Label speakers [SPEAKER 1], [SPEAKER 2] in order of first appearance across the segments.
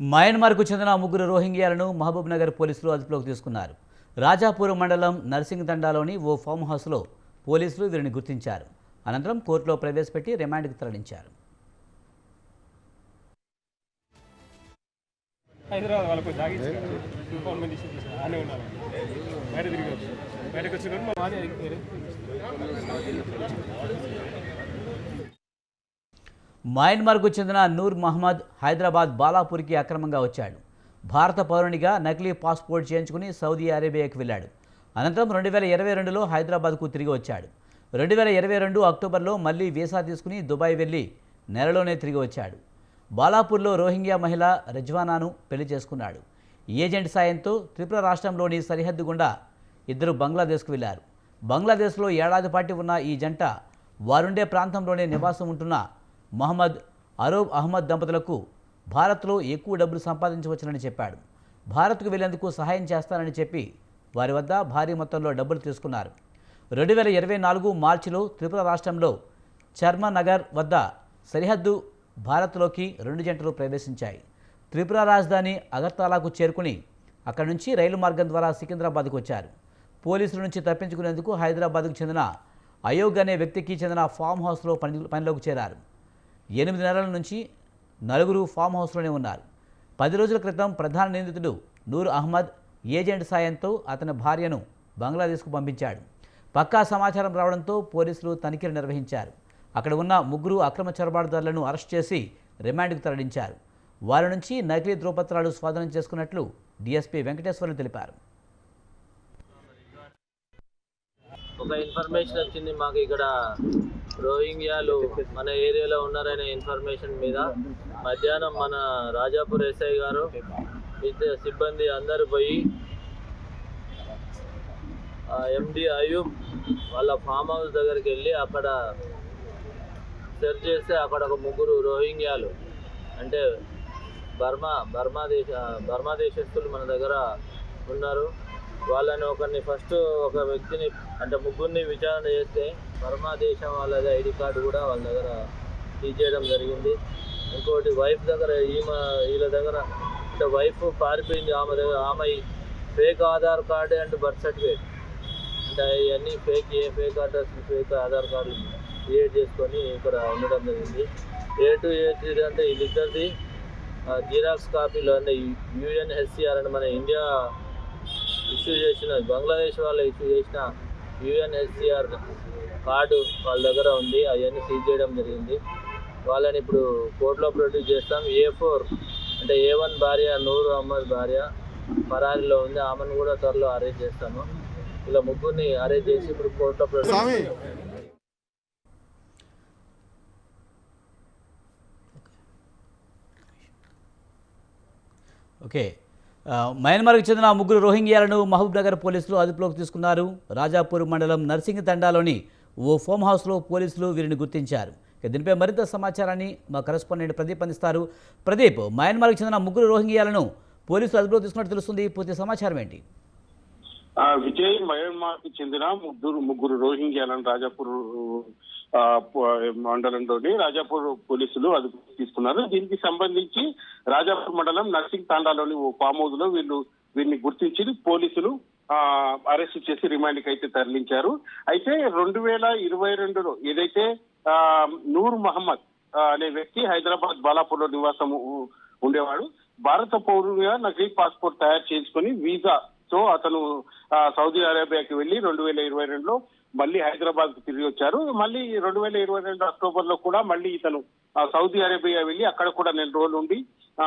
[SPEAKER 1] మయన్మార్కు చెందిన ముగ్గురు రోహింగ్యాలను మహబూబ్ నగర్ పోలీసులు అదుపులోకి తీసుకున్నారు. రాజాపూర్ మండలం నర్సింగ్ తండాలోని ఓ ఫామ్ హౌస్లో పోలీసులు వీరిని గుర్తించారు. అనంతరం కోర్టులో ప్రవేశపెట్టి రిమాండ్కి తరలించారు.
[SPEAKER 2] హైదరాబాద్ వాళ్ళకు జాగించి ఉన్నారు బయట తిరిగి వచ్చి బయటకు వచ్చిన మా
[SPEAKER 1] మయన్మార్కు చెందిన నూర్ మహమ్మద్ హైదరాబాద్ బాలాపూర్కి అక్రమంగా వచ్చాడు. భారత పౌరునిగా నకిలీ పాస్పోర్ట్ చేయించుకుని సౌదీ అరేబియాకి వెళ్ళాడు. అనంతరం రెండు వేల ఇరవై రెండులో హైదరాబాద్కు తిరిగి వచ్చాడు. రెండు వేల ఇరవై రెండు అక్టోబర్లో మళ్ళీ వీసా తీసుకుని దుబాయ్ వెళ్ళి నెలలోనే తిరిగి వచ్చాడు. బాలాపూర్లో రోహింగ్యా మహిళ రజ్వానాను పెళ్ళి చేసుకున్నాడు. ఏజెంట్ సాయంతో త్రిపుర రాష్ట్రంలోని సరిహద్దు గుండా ఇద్దరు బంగ్లాదేశ్కు వెళ్ళారు బంగ్లాదేశ్లో ఏడాది పాటి ఉన్న ఈ జంట వారుండే ప్రాంతంలోనే నివాసం ఉంటున్న మహమ్మద్ అరూబ్ అహ్మద్ దంపతులకు భారత్లో ఎక్కువ డబ్బులు సంపాదించవచ్చునని చెప్పాడు. భారత్కు వెళ్ళేందుకు సహాయం చేస్తానని చెప్పి వారి వద్ద భారీ మొత్తంలో డబ్బులు తీసుకున్నారు. రెండు వేల ఇరవై నాలుగు మార్చిలో త్రిపుర రాష్ట్రంలో చర్మనగర్ వద్ద సరిహద్దు భారత్లోకి రెండు జంటలు ప్రవేశించాయి. త్రిపుర రాజధాని అగర్తాలాకు చేరుకుని అక్కడి నుంచి రైలు మార్గం ద్వారా సికింద్రాబాద్కు వచ్చారు. పోలీసుల నుంచి తప్పించుకునేందుకు హైదరాబాద్కు చెందిన అయోగ్ అనే వ్యక్తికి చెందిన ఫామ్ హౌస్లో పని పనిలోకి చేరారు. ఎనిమిది నెలల నుంచి నలుగురు ఫామ్ హౌస్లోనే ఉన్నారు. పది రోజుల క్రితం ప్రధాన నిందితుడు నూర్ అహ్మద్ ఏజెంట్ సాయంతో అతని భార్యను బంగ్లాదేశ్కు పంపించాడు. పక్కా సమాచారం రావడంతో పోలీసులు తనిఖీలు నిర్వహించారు. అక్కడ ఉన్న ముగ్గురు అక్రమ చొరబాటుదారులను అరెస్ట్ చేసి రిమాండ్కు తరలించారు. వారి నుంచి నకిలీ ధ్రువపత్రాలు స్వాధీనం చేసుకున్నట్లు డీఎస్పీ వెంకటేశ్వర్లు తెలిపారు.
[SPEAKER 3] ఒక ఇన్ఫర్మేషన్ వచ్చింది మాకు ఇక్కడ రోహింగ్యాలు మన ఏరియాలో ఉన్నారనే ఇన్ఫర్మేషన్ మీద మధ్యాహ్నం మన రాజాపూర్ ఎస్ఐ గారు సిబ్బంది అందరు పోయి ఎండి అయూబ్ వాళ్ళ ఫామ్ హౌస్ దగ్గరికి వెళ్ళి అక్కడ సెర్చ్ చేస్తే అక్కడ ఒక ముగ్గురు రోహింగ్యాలు అంటే బర్మా బర్మా దేశ బర్మా దేశస్తులు మన దగ్గర ఉన్నారు. వాళ్ళని ఒకరిని ఫస్ట్ ఒక వ్యక్తిని అంటే ముగ్గురిని విచారణ చేస్తే బర్మా దేశం వాళ్ళది ఐడి కార్డు కూడా వాళ్ళ దగ్గర తీసేయడం జరిగింది. ఇంకోటి వైఫ్ దగ్గర ఈమె వీళ్ళ దగ్గర అంటే వైఫ్ పారిపోయింది. ఆమె దగ్గర ఆమె fake Aadhaar card and birth certificate అంటే ఇవన్నీ fake a fake address fake Aadhaar card create చేసుకొని ఇక్కడ ఉండడం జరిగింది. ఏ టు ఏ త్రీ అంటే వీళ్ళిద్దరిది జిరాక్స్ కాపీలు అంటే యుఎన్హెచ్సిఆర్ అని మన ఇండియా ఇష్యూ చేసిన బంగ్లాదేశ్ వాళ్ళు ఇష్యూ చేసిన యుఎన్హెచ్సిఆర్ కార్డు వాళ్ళ దగ్గర ఉంది. అవన్నీ సీజ్ చేయడం జరిగింది. వాళ్ళని ఇప్పుడు కోర్టులో ప్రొడ్యూస్ చేస్తాం. ఏ ఫోర్ అంటే ఏ వన్ భార్య నూరు అహ్మద్ భార్య పరారీలో ఉంది. ఆమెను కూడా త్వరలో అరెస్ట్ చేస్తాము ఇలా ముగ్గురిని అరెస్ట్ చేసి ఇప్పుడు కోర్టులో ప్రొడ్యూస్
[SPEAKER 1] ఓకే. మయన్మార్కు చెందిన ముగ్గురు రోహింగ్యాలను మహబూబ్నగర్ పోలీసులు అదుపులోకి తీసుకున్నారు. రాజాపూర్ మండలం నర్సింగ్ తండాలోని ఓ ఫామ్ హౌస్లో పోలీసులు వీరిని గుర్తించారు. ఇక దీనిపై మరింత సమాచారాన్ని మా కరెస్పాండెంట్ ప్రదీప్ అందిస్తారు. ప్రదీప్ మయన్మార్కు చెందిన ముగ్గురు రోహింగ్యాలను పోలీసులు అదుపులోకి తీసుకున్నట్టు తెలుస్తుంది. పూర్తి సమాచారం ఏంటి?
[SPEAKER 4] విజయ్ మయన్మార్కు చెందిన ముగ్గురు ముగ్గురు రోహింగ్యాలను రాజాపూర్ మండలంలోని రాజాపూర్ పోలీసులు అదుపు తీసుకున్నారు. దీనికి సంబంధించి రాజాపూర్ మండలం నర్సింగ్ తాండాలోని ఓ ఫామ్ హౌస్లో వీళ్ళు వీరిని గుర్తించి పోలీసులు ఆ అరెస్ట్ చేసి రిమాండ్కి అయితే తరలించారు. అయితే రెండు వేల ఇరవై రెండులో ఏదైతే ఆ, నూర్ మహమ్మద్ అనే వ్యక్తి హైదరాబాద్ బాలాపూర్లో నివాసం ఉండేవాడు భారత పౌరుగా నకిలీ పాస్పోర్ట్ తయారు చేసుకుని వీసా సో అతను సౌదీ అరేబియాకి వెళ్ళి రెండు వేల ఇరవై రెండులో మళ్ళీ హైదరాబాద్కు తిరిగి వచ్చారు. మళ్ళీ రెండు వేల ఇరవై రెండు అక్టోబర్లో కూడా మళ్ళీ ఇతను సౌదీ అరేబియా వెళ్ళి అక్కడ కూడా నెల రోజులు ఉండి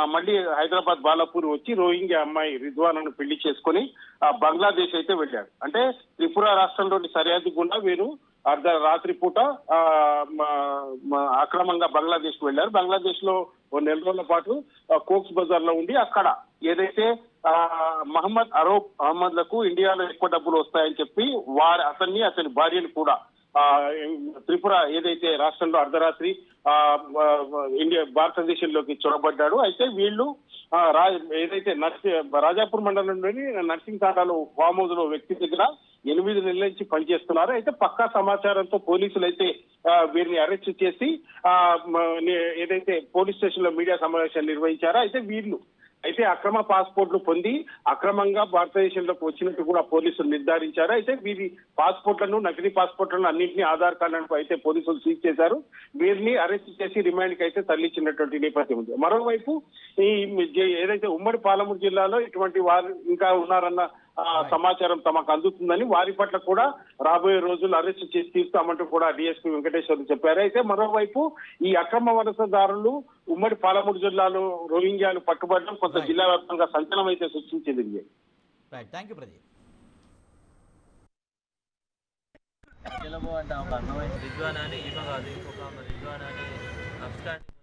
[SPEAKER 4] మళ్ళీ హైదరాబాద్ బాలాపూర్ వచ్చి రోహింగ్యా అమ్మాయి రిద్వానాను పెళ్ళి చేసుకుని ఆ, బంగ్లాదేశ్ అయితే వెళ్ళాడు. అంటే త్రిపుర రాష్ట్రంలోని సరిహద్దు గుండా వీరు అర్ధ రాత్రి పూట అక్రమంగా బంగ్లాదేశ్కు వెళ్ళారు. బంగ్లాదేశ్లో నెల రోజుల పాటు కోక్స్ బజార్లో ఉండి అక్కడ ఏదైతే మహమ్మద్ అరోబ్ అహ్మద్లకు ఇండియాలో ఎక్కువ డబ్బులు వస్తాయని చెప్పి వారి అతన్ని అతని భార్యను కూడా ఆ త్రిపుర ఏదైతే రాష్ట్రంలో అర్ధరాత్రి ఆ ఇండియా భారతదేశంలోకి చొరబడ్డాడు. అయితే వీళ్ళు ఏదైతే నర్సి రాజాపూర్ మండలంలోని నర్సింగ్ తాండాలో ఫామ్ హౌస్లో వ్యక్తి దగ్గర ఎనిమిది నెలల నుంచి పనిచేస్తున్నారు. అయితే పక్కా సమాచారంతో పోలీసులు అయితే వీరిని అరెస్ట్ చేసి ఆ, నే- ఏదైతే పోలీస్ స్టేషన్లో మీడియా సమావేశాలు నిర్వహించారో అయితే వీళ్ళు అయితే అక్రమ పాస్పోర్ట్లు పొంది అక్రమంగా భారతదేశంలోకి వచ్చినట్టు కూడా పోలీసులు నిర్ధారించారు. అయితే వీరి పాస్పోర్ట్లను నకిలీ పాస్పోర్ట్లను అన్నింటినీ ఆధార్ కార్డులను అయితే పోలీసులు సీజ్ చేశారు. వీరిని అరెస్ట్ చేసి రిమాండ్కి అయితే తరలించినటువంటి నేపథ్యం ఉంది. మరోవైపు ఈ ఏదైతే ఉమ్మడి పాలమూరు జిల్లాలో ఇటువంటి వారు ఇంకా ఉన్నారన్న సమాచారం తమకు అందుతుందని వారి పట్ల కూడా రాబోయే రోజులు అరెస్ట్ చేసి తీస్తామంటూ కూడా డిఎస్పీ వెంకటేశ్వర్లు చెప్పారు. అయితే మరోవైపు ఈ అక్రమ వలసదారులు ఉమ్మడి పాలమూరు జిల్లాలో రోహింగ్యాలు పట్టుబడడం కొంత జిల్లా వ్యాప్తంగా సంచలనం అయితే సృష్టించింది Vijay.
[SPEAKER 1] Right thank you Pradeep
[SPEAKER 3] గెలబో అంటే ఒక అన్నమైన రిజ్వాన్ అని ఈమె కాదు ఇంకొక ఆమె రిజ్వాన్ అని అబ్స్కాండింగ్